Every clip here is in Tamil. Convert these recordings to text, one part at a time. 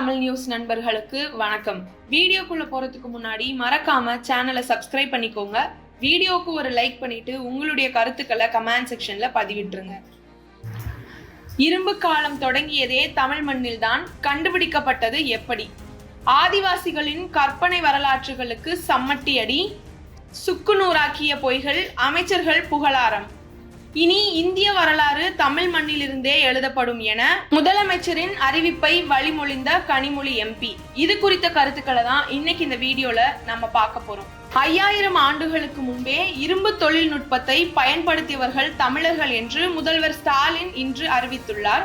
தமிழ் நியூஸ் நண்பர்களுக்கு வணக்கம். வீடியோக்குள்ள போறதுக்கு முன்னாடி மறக்காம சேனலை சப்ஸ்கிரைப் பண்ணிக்கோங்க. வீடியோக்கு ஒரு லைக் பண்ணிட்டு உங்களுடைய கருத்துக்களை கமெண்ட் செக்ஷன்ல பதிவிட்டுருங்க. இரும்பு காலம் தொடங்கியதே தமிழ் மண்ணில்தான் கண்டுபிடிக்கப்பட்டது எப்படி? ஆதிவாசிகளின் கற்பனை வரலாற்றுகளுக்கு சம்மட்டியடி. சுக்குநூறாக்கிய பொய்கள் அமைச்சர்கள் புகழாரம். இனி இந்திய வரலாறு தமிழ் மண்ணிலிருந்தே எழுதப்படும் என முதலமைச்சரின் அறிவிப்பை வழிமொழிந்த கனிமொழி எம்பி. இது குறித்த கருத்துக்களை தான் இன்னைக்கு இந்த வீடியோல நம்ம பார்க்க போறோம். ஐயாயிரம் ஆண்டுகளுக்கு முன்பே இரும்பு தொழில்நுட்பத்தை பயன்படுத்தியவர்கள் தமிழர்கள் என்று முதல்வர் ஸ்டாலின் இன்று அறிவித்துள்ளார்.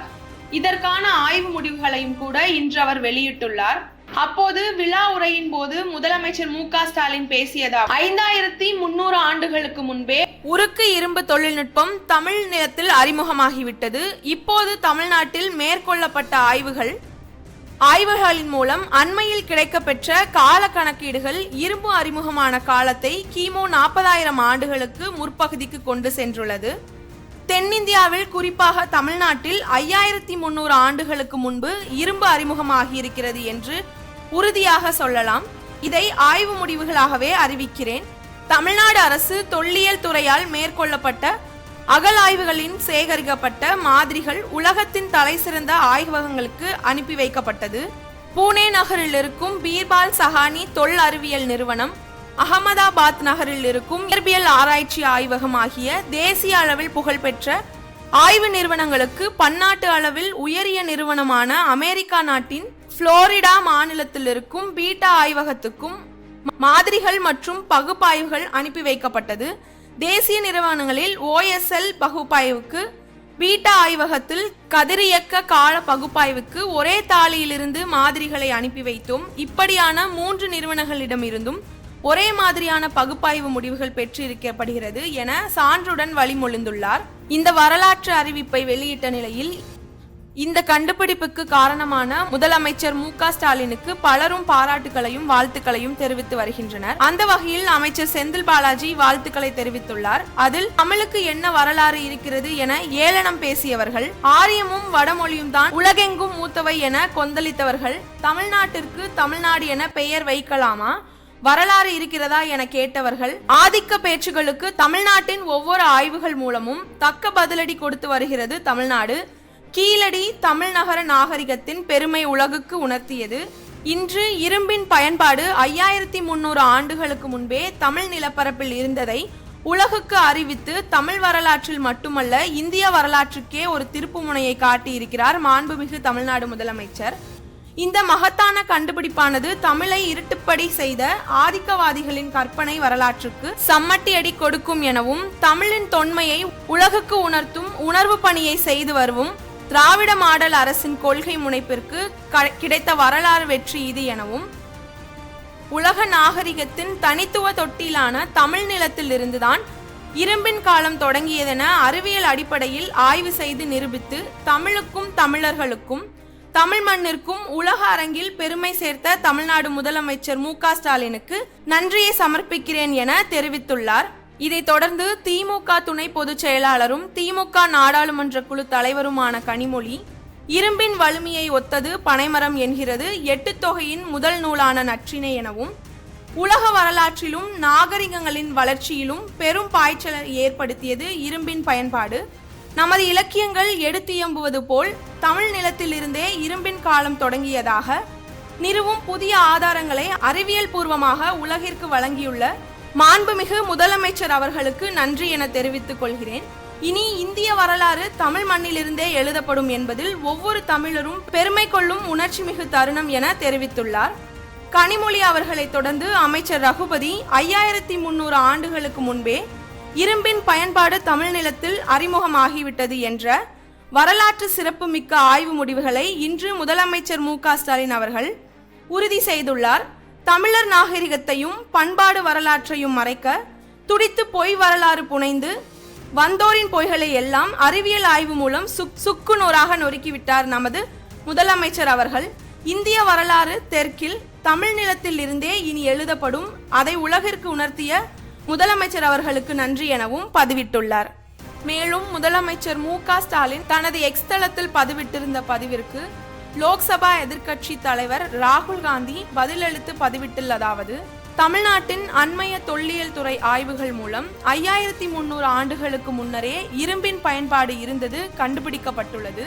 இதற்கான ஆய்வு முடிவுகளையும் கூட இன்று அவர் வெளியிட்டுள்ளார். அப்போது விழா உரையின் போது முதலமைச்சர் மு ஸ்டாலின் பேசியதா? ஐந்தாயிரத்தி முன்னூறு ஆண்டுகளுக்கு முன்பே உருக்கு இரும்பு தொழில்நுட்பம் தமிழ் நிலத்தில் அறிமுகமாகிவிட்டது. இப்போது தமிழ்நாட்டில் மேற்கொள்ளப்பட்ட ஆய்வுகள் ஆய்வுகளின் மூலம் அண்மையில் கிடைக்கப்பெற்ற கால கணக்கீடுகள் இரும்பு அறிமுகமான காலத்தை கிமு நாற்பதாயிரம் ஆண்டுகளுக்கு முற்பகுதிக்கு கொண்டு சென்றுள்ளது. தென்னிந்தியாவில் குறிப்பாக தமிழ்நாட்டில் ஐயாயிரத்தி முன்னூறு ஆண்டுகளுக்கு முன்பு இரும்பு அறிமுகமாகியிருக்கிறது என்று உறுதியாக சொல்லலாம். இதை ஆய்வு முடிவுகளாகவே அறிவிக்கிறேன். தமிழ்நாடு அரசு தொல்லியல் துறையால் மேற்கொள்ளப்பட்ட அகழாய்வுகளின் சேகரிக்கப்பட்ட மாதிரிகள் உலகத்தின் தலைசிறந்த ஆய்வகங்களுக்கு அனுப்பி வைக்கப்பட்டது. பூனே நகரில் இருக்கும் பீர்பால் சஹானி தொல் அறிவியல் நிறுவனம் அகமதாபாத் நகரில் இருக்கும் இயற்பியல் ஆராய்ச்சி ஆய்வகம் ஆகிய தேசிய அளவில் புகழ்பெற்ற ஆய்வு நிறுவனங்களுக்கு பன்னாட்டு அளவில் உயரிய நிறுவனமான அமெரிக்கா நாட்டின் புளோரிடா மாநிலத்தில் இருக்கும் பீட்டா ஆய்வகத்துக்கும் மாதிரிகள் மற்றும் பகுப்பாய்வுகள் அனுப்பி வைக்கப்பட்டது. தேசிய நிறுவனங்களில் ஓஎஸ்எல் பகுப்பாய்வுக்கு பீட்டா ஆய்வகத்தில் கதிரியக்க கால பகுப்பாய்வுக்கு ஒரே தாளியிலிருந்து மாதிரிகளை அனுப்பி வைத்தோம் இப்படியான மூன்று நிறுவனங்களிடமிருந்தும் ஒரே மாதிரியான பகுப்பாய்வு முடிவுகள் பெற்றிருக்கப்படுகிறது என சான்றுடன் வழிமொழிந்துள்ளார். இந்த வரலாற்று அறிவிப்பை வெளியிட்ட நிலையில் இந்த கண்டுபிடிப்புக்கு காரணமான முதலமைச்சர் மு க ஸ்டாலினுக்கு பலரும் பாராட்டுகளையும் வாழ்த்துக்களையும் தெரிவித்து வருகின்றனர். அந்த வகையில் அமைச்சர் செந்தில் பாலாஜி வாழ்த்துக்களை தெரிவித்துள்ளார். அதில் தமிழுக்கு என்ன வரலாறு இருக்கிறது என ஏளனம் பேசியவர்கள் ஆரியமும் வடமொழியும் தான் உலகெங்கும் மூத்தவை என கொந்தளித்தவர்கள் தமிழ்நாட்டிற்கு தமிழ்நாடு என பெயர் வைக்கலாமா? வரலாறு இருக்கிறதா என கேட்டவர்கள் ஆதிக்க பேச்சுகளுக்கு தமிழ்நாட்டின் ஒவ்வொரு ஆய்வுகள் மூலமும் தக்க பதிலடி கொடுத்து வருகிறது தமிழ்நாடு. கீழடி தமிழ்நகர நாகரிகத்தின் பெருமை உலகுக்கு உணர்த்தியது. இன்று இரும்பின் பயன்பாடு ஐயாயிரத்தி முன்னூறு ஆண்டுகளுக்கு முன்பே தமிழ் நிலப்பரப்பில் இருந்ததை உலகுக்கு அறிவித்து தமிழ் வரலாற்றில் மட்டுமல்ல இந்திய வரலாற்றுக்கே ஒரு திருப்புமுனையை காட்டியிருக்கிறார் மாண்புமிகு தமிழ்நாடு முதலமைச்சர். இந்த மகத்தான கண்டுபிடிப்பானது தமிழை இருட்டுப்படி செய்த ஆதிக்கவாதிகளின் கற்பனை வரலாற்றுக்கு சம்மட்டியடி கொடுக்கும் எனவும் தமிழின் தொன்மையை உலகுக்கு உணர்த்தும் உணர்வு பணியை செய்து வருவும் திராவிட மாடல் அரசின் கொள்கை முனைப்பிற்கு கிடைத்த வரலாறு வெற்றி இது எனவும் உலக நாகரிகத்தின் தனித்துவ தொட்டிலான தமிழ் நிலத்திலிருந்துதான் இரும்பின் காலம் தொடங்கியதென அறிவியல் அடிப்படையில் ஆய்வு செய்து நிரூபித்து தமிழுக்கும் தமிழர்களுக்கும் தமிழ் மண்ணிற்கும் உலக அரங்கில் பெருமை சேர்த்த தமிழ்நாடு முதலமைச்சர் மு ஸ்டாலினுக்கு நன்றியை சமர்ப்பிக்கிறேன் என தெரிவித்துள்ளார். இதைத் தொடர்ந்து திமுக துணை பொதுச் செயலாளரும் திமுக நாடாளுமன்ற குழு தலைவருமான கனிமொழி இரும்பின் வலிமையை ஒத்தது பனைமரம் என்கிறது எட்டு தொகையின் முதல் நூலான நற்றினை எனவும் உலக வரலாற்றிலும் நாகரிகங்களின் வளர்ச்சியிலும் பெரும் பாய்ச்சலை ஏற்படுத்தியது இரும்பின் பயன்பாடு. நமது இலக்கியங்கள் எடுத்தியம்புவது போல் தமிழ் நிலத்திலிருந்தே இரும்பின் காலம் தொடங்கியதாக நிறுவும் புதிய ஆதாரங்களை அறிவியல் பூர்வமாக உலகிற்கு வழங்கியுள்ள மாண்புமிகு முதலமைச்சர் அவர்களுக்கு நன்றி என தெரிவித்துக் கொள்கிறேன். இனி இந்திய வரலாறு தமிழ் மண்ணிலிருந்தே எழுதப்படும் என்பதில் ஒவ்வொரு தமிழரும் பெருமை கொள்ளும் உணர்ச்சி மிகு தருணம் என தெரிவித்துள்ளார். கனிமொழி அவர்களை தொடர்ந்து அமைச்சர் ரகுபதி ஐயாயிரத்தி முன்னூறு ஆண்டுகளுக்கு முன்பே இரும்பின் பயன்பாடு தமிழ் நிலத்தில் அறிமுகமாகிவிட்டது என்ற வரலாற்று சிறப்பு மிக்க ஆய்வு முடிவுகளை இன்று முதலமைச்சர் மு ஸ்டாலின் அவர்கள் உறுதி செய்துள்ளார். தமிழர் நாகரிகத்தையும் பண்பாடு வரலாற்றையும் மறைக்க துடித்து பொய் வரலாறு புனைந்து வந்தோரின் பொய்களை எல்லாம் அறிவியல் ஆய்வு மூலம் சுக் சுக்கு நூறாக நொறுக்கிவிட்டார் நமது முதலமைச்சர் அவர்கள். இந்திய வரலாறு தெற்கில் தமிழ் நிலத்தில் இருந்தே இனி எழுதப்படும் அதை உலகிற்கு உணர்த்திய முதலமைச்சர் அவர்களுக்கு நன்றி எனவும் பதிவிட்டுள்ளார். மேலும் முதலமைச்சர் மு க ஸ்டாலின் தனது எக்ஸ் தளத்தில் பதிவிட்டிருந்த பதிவிற்கு லோக்சபா எதிர்க்கட்சி தலைவர் ராகுல் காந்தி பதிலளித்து பதிவிட்டுள்ளதாவது தமிழ்நாட்டின் அண்மைய தொல்லியல் துறை ஆய்வுகள் மூலம் ஐயாயிரத்தி முன்னூறு ஆண்டுகளுக்கு முன்னரே இரும்பின் பயன்பாடு இருந்தது கண்டுபிடிக்கப்பட்டுள்ளது.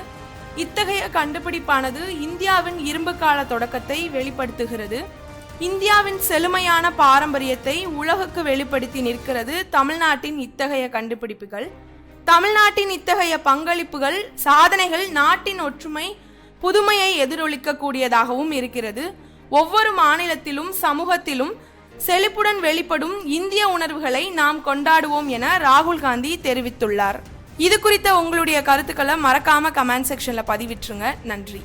இத்தகைய கண்டுபிடிப்பானது இந்தியாவின் இரும்பு கால தொடக்கத்தை வெளிப்படுத்துகிறது. இந்தியாவின் செழுமையான பாரம்பரியத்தை உலகுக்கு வெளிப்படுத்தி நிற்கிறது தமிழ்நாட்டின் இத்தகைய கண்டுபிடிப்புகள். தமிழ்நாட்டின் இத்தகைய பங்களிப்புகள் சாதனைகள் நாட்டின் ஒற்றுமை புதுமையை எதிரொலிக்கக்கூடியதாகவும் இருக்கிறது. ஒவ்வொரு மாநிலத்திலும் சமூகத்திலும் செழிப்புடன் வெளிப்படும் இந்திய உணர்வுகளை நாம் கொண்டாடுவோம் என ராகுல் காந்தி தெரிவித்துள்ளார். இது குறித்த உங்களுடைய கருத்துக்களை மறக்காம கமெண்ட் செக்ஷன்ல பதிவிட்டுருங்க. நன்றி.